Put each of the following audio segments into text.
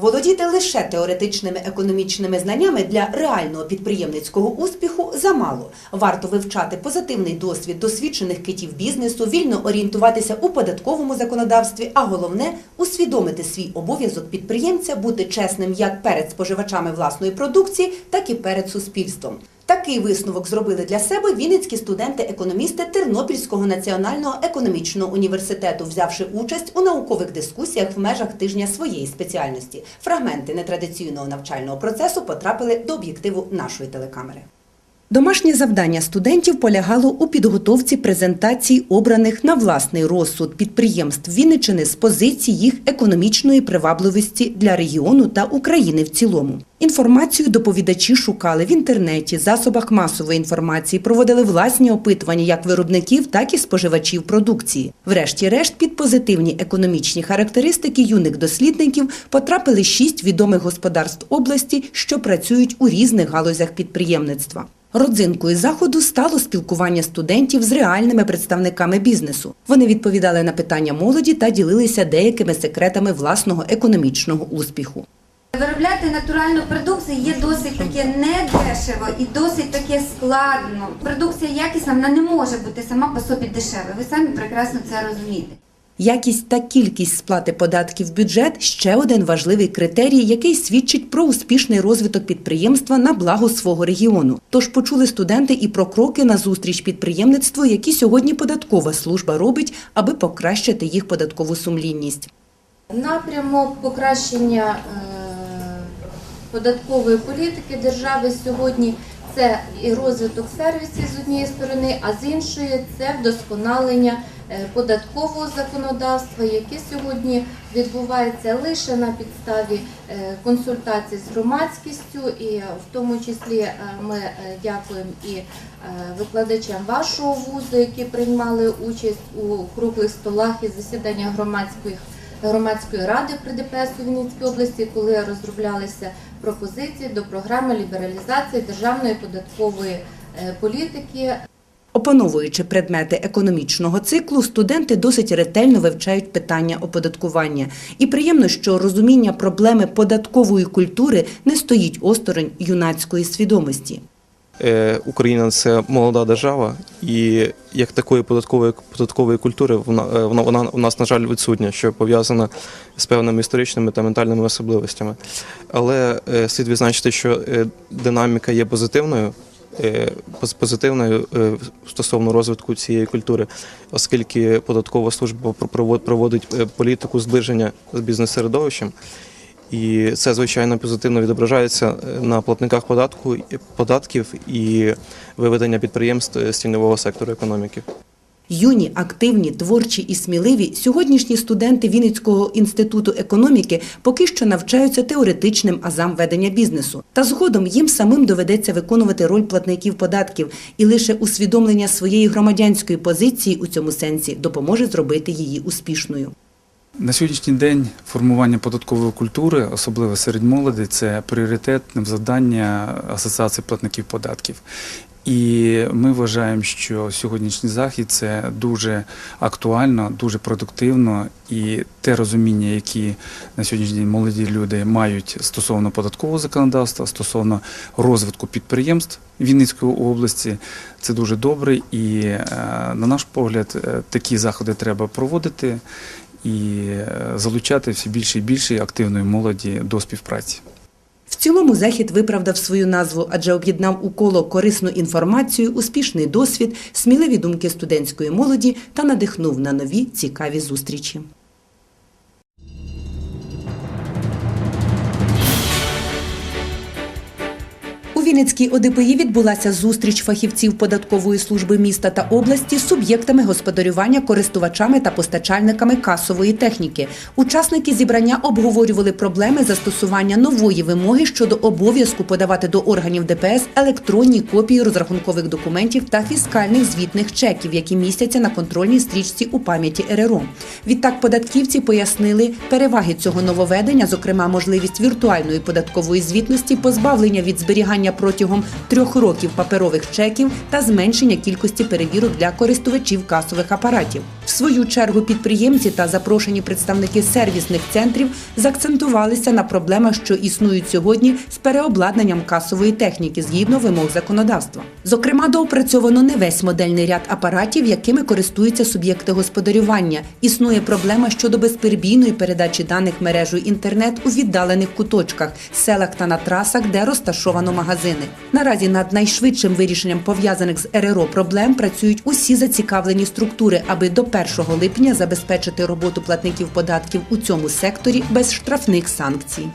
Володіти лише теоретичними економічними знаннями для реального підприємницького успіху замало. Варто вивчати позитивний досвід досвідчених китів бізнесу, вільно орієнтуватися у податковому законодавстві, а головне усвідомити свій обов'язок підприємця бути чесним як перед споживачами власної продукції, так і перед суспільством. Такий висновок зробили для себе вінницькі студенти-економісти Тернопільського національного економічного університету, взявши участь у наукових дискусіях в межах тижня своєї спеціальності. Фрагменти нетрадиційного навчального процесу потрапили до об'єктиву нашої телекамери. Домашнє завдання студентів полягало у підготовці презентацій обраних на власний розсуд підприємств Вінничини з позицій їх економічної привабливості для регіону та України в цілому. Інформацію доповідачі шукали в інтернеті, засобах масової інформації, проводили власні опитування як виробників, так і споживачів продукції. Врешті-решт, під позитивні економічні характеристики юних дослідників потрапили шість відомих господарств області, що працюють у різних галузях підприємництва. Родзинкою заходу стало спілкування студентів з реальними представниками бізнесу. Вони відповідали на питання молоді та ділилися деякими секретами власного економічного успіху. Виробляти натуральну продукцію є досить таке недешево і досить таке складно. Продукція якісна, вона не може бути сама по собі дешева. Ви самі прекрасно це розумієте. Якість та кількість сплати податків в бюджет ще один важливий критерій, який свідчить про успішний розвиток підприємства на благо свого регіону. Тож почули студенти і про кроки на зустріч підприємництву, які сьогодні податкова служба робить, аби покращити їх податкову сумлінність. Напрямок покращення е, податкової політики держави сьогодні це і розвиток сервісів з однієї сторони, а з іншої це вдосконалення е, податкового законодавства, яке сьогодні відбувається лише на підставі е, консультацій з громадськістю, і в тому числі е, ми е, дякуємо і е, викладачам вашого вузу, які приймали участь у круглих столах і засіданнях громадських громадської ради при ДПС у Вінницькій області, коли розроблялися пропозиції до програми лібералізації державної податкової е, політики. Опановуючи предмети економічного циклу, студенти досить ретельно вивчають питання оподаткування. І приємно, що розуміння проблеми податкової культури не стоїть осторонь юнацької свідомості. Е, Україна це молода держава, і як такої податкової податкової культури вона е, вона, у нас, на жаль, відсутня, що пов'язана з певними історичними та ментальними особливостями. Але е, слід відзначити, що динаміка є позитивною. Позитивною стосовно розвитку цієї культури, оскільки податкова служба проводить політику зближення з бізнес-середовищем, і це звичайно позитивно відображається е, на платниках податку податків і виведення підприємств е, з тіньового сектору економіки. Юні, активні, творчі і сміливі сьогоднішні студенти Вінницького інституту економіки поки що навчаються теоретичним азам ведення бізнесу. Та згодом їм самим доведеться виконувати роль платників податків, і лише усвідомлення своєї громадянської позиції у цьому сенсі допоможе зробити її успішною. На сьогоднішній день формування податкової культури, особливо серед молоді, це пріоритетне завдання Асоціації платників податків. І ми вважаємо, що сьогоднішній захід це дуже актуально, дуже продуктивно, і те розуміння, які на сьогоднішній день молоді люди мають стосовно податкового законодавства, стосовно розвитку підприємств Вінницької області, це дуже добре. І е, на наш погляд, е, такі заходи треба проводити і е, залучати все більше і більше активної молоді до співпраці. В цілому захід виправдав свою назву, адже об'єднав у коло корисну інформацію, успішний досвід, сміливі думки студентської молоді та надихнув на нові цікаві зустрічі. Вінницькій ОДПІ відбулася зустріч фахівців податкової служби міста та області з суб'єктами господарювання, користувачами та постачальниками касової техніки. Учасники зібрання обговорювали проблеми застосування нової вимоги щодо обов'язку подавати до органів ДПС електронні копії розрахункових документів та фіскальних звітних чеків, які містяться на контрольній стрічці у пам'яті РРО. Відтак податківці пояснили переваги цього нововведення, зокрема можливість віртуальної податкової звітності, позбавлення від зберігання протягом трьох років паперових чеків та зменшення кількості перевірок для користувачів касових апаратів. Свою чергу підприємці та запрошені представники сервісних центрів заакцентувалися на проблемах, що існують сьогодні з переобладнанням касової техніки згідно вимог законодавства. Зокрема, доопрацьовано не весь модельний ряд апаратів, якими користуються суб'єкти господарювання. Існує проблема щодо безперебійної передачі даних мережею інтернет у віддалених куточках, селах та на трасах, де розташовано магазини. Наразі над найшвидшим вирішенням пов'язаних з РРО проблем працюють усі зацікавлені структури, аби до 1 липня забезпечити роботу платників податків у цьому секторі без штрафних санкцій.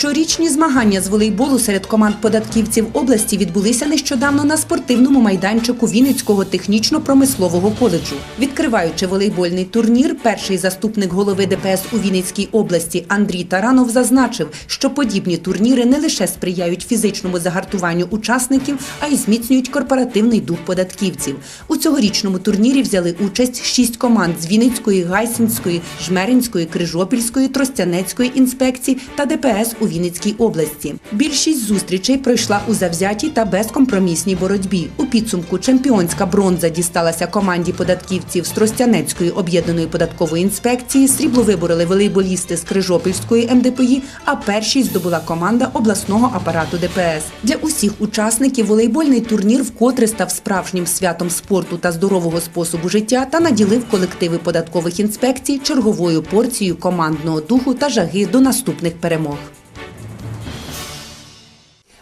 Щорічні змагання з волейболу серед команд податківців області відбулися нещодавно на спортивному майданчику Вінницького технічно-промислового коледжу. Відкриваючи волейбольний турнір, перший заступник голови ДПС у Вінницькій області Андрій Таранов зазначив, що подібні турніри не лише сприяють фізичному загартуванню учасників, а й зміцнюють корпоративний дух податківців. У цьогорічному турнірі взяли участь шість команд з Вінницької, Гайсинської, Жмеринської, Крижопільської, Тростянецької інспекцій та ДПС у Вінницькій області. Більшість зустрічей пройшла у завзятій та безкомпромісній боротьбі. У підсумку чемпіонська бронза дісталася команді податківців з Тростянецької об'єднаної податкової інспекції. Срібло вибороли волейболісти з Крижопільської МДПІ, а першість здобула команда обласного апарату ДПС. Для усіх учасників волейбольний турнір вкотре став справжнім святом спорту та здорового способу життя та наділив колективи податкових інспекцій черговою порцією командного духу та жаги до наступних перемог.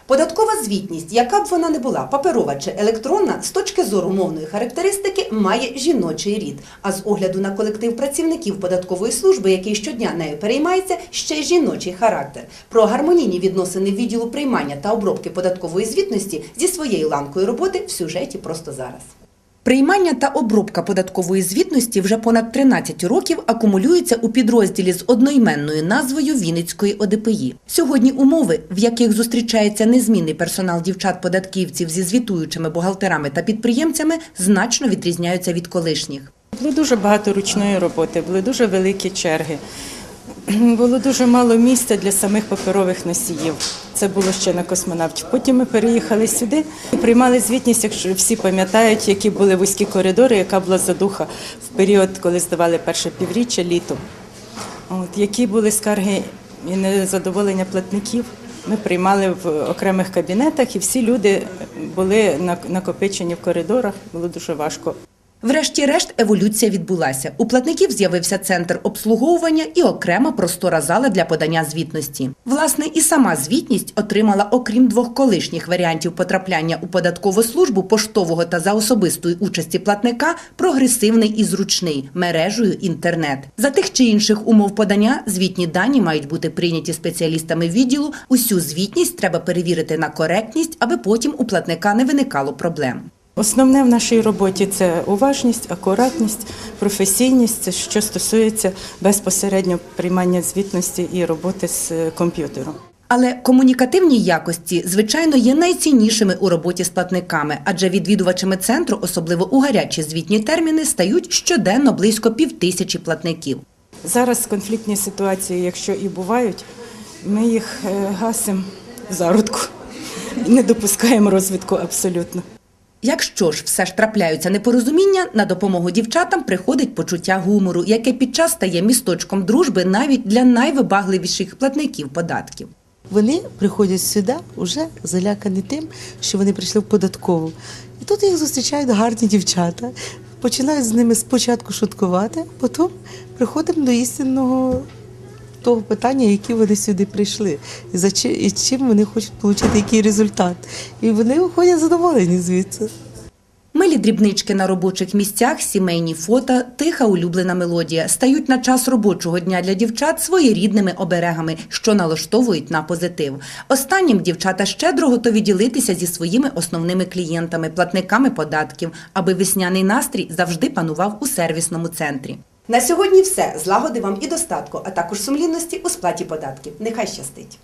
Податкова звітність, яка б вона не була, паперова чи електронна, з точки зору мовної характеристики, має жіночий рід. А з огляду на колектив працівників податкової служби, який щодня нею переймається, ще жіночий характер. Про гармонійні відносини відділу приймання та обробки податкової звітності зі своєю ланкою роботи в сюжеті просто зараз. Приймання та обробка податкової звітності вже понад 13 років акумулюються у підрозділі з одноіменною назвою Вінницької ОДПІ. Сьогодні умови, в яких зустрічається незмінний персонал дівчат-податківців зі звітуючими бухгалтерами та підприємцями, значно відрізняються від колишніх. Було дуже багато ручної роботи, були дуже великі черги. Було дуже мало місця для самих паперових носіїв. Це було ще на космонавтів. Потім ми переїхали сюди і приймали звітність, якщо всі пам'ятають, які були вузькі коридори, яка була задуха в період, коли здавали перше півріччя літом. От, які були скарги і незадоволення платників. Ми приймали в окремих кабінетах, і всі люди були на- накопичені в коридорах. Було дуже важко. Врешті-решт еволюція відбулася. У платників з'явився центр обслуговування і окрема простора зала для подання звітності. Власне, і сама звітність отримала, окрім двох колишніх варіантів потрапляння у податкову службу поштового та за особистої участі платника, прогресивний і зручний мережею інтернет. За тих чи інших умов подання звітні дані мають бути прийняті спеціалістами відділу. Усю звітність треба перевірити на коректність, аби потім у платника не виникало проблем. Основне в нашій роботі це уважність, акуратність, професійність, це що стосується безпосередньо приймання звітності і роботи з е, комп'ютером. Але комунікативні якості, звичайно, є найціннішими у роботі з платниками, адже відвідувачами центру, особливо у гарячі звітні терміни, стають щоденно близько півтисячі платників. Зараз конфліктні ситуації, якщо і бувають, ми їх е, гасимо в зародку, не допускаємо розвитку абсолютно. Якщо ж все ж трапляються непорозуміння, на допомогу дівчатам приходить почуття гумору, яке під час стає місточком дружби навіть для найвибагливіших платників податків. Вони приходять сюди вже залякані тим, що вони прийшли в податкову. І тут їх зустрічають гарні дівчата, починають з ними спочатку шуткувати, потім приходимо до істинного того питання, які вони сюди прийшли, і за чи, і чим вони хочуть отримати який результат. І вони виходять задоволені звідси. Милі дрібнички на робочих місцях, сімейні фото, тиха улюблена мелодія стають на час робочого дня для дівчат своєрідними оберегами, що налаштовують на позитив. Останнім дівчата щедро готові ділитися зі своїми основними клієнтами, платниками податків, аби весняний настрій завжди панував у сервісному центрі. На сьогодні все. Злагоди вам і достатку, а також сумлінності у сплаті податків. Нехай щастить.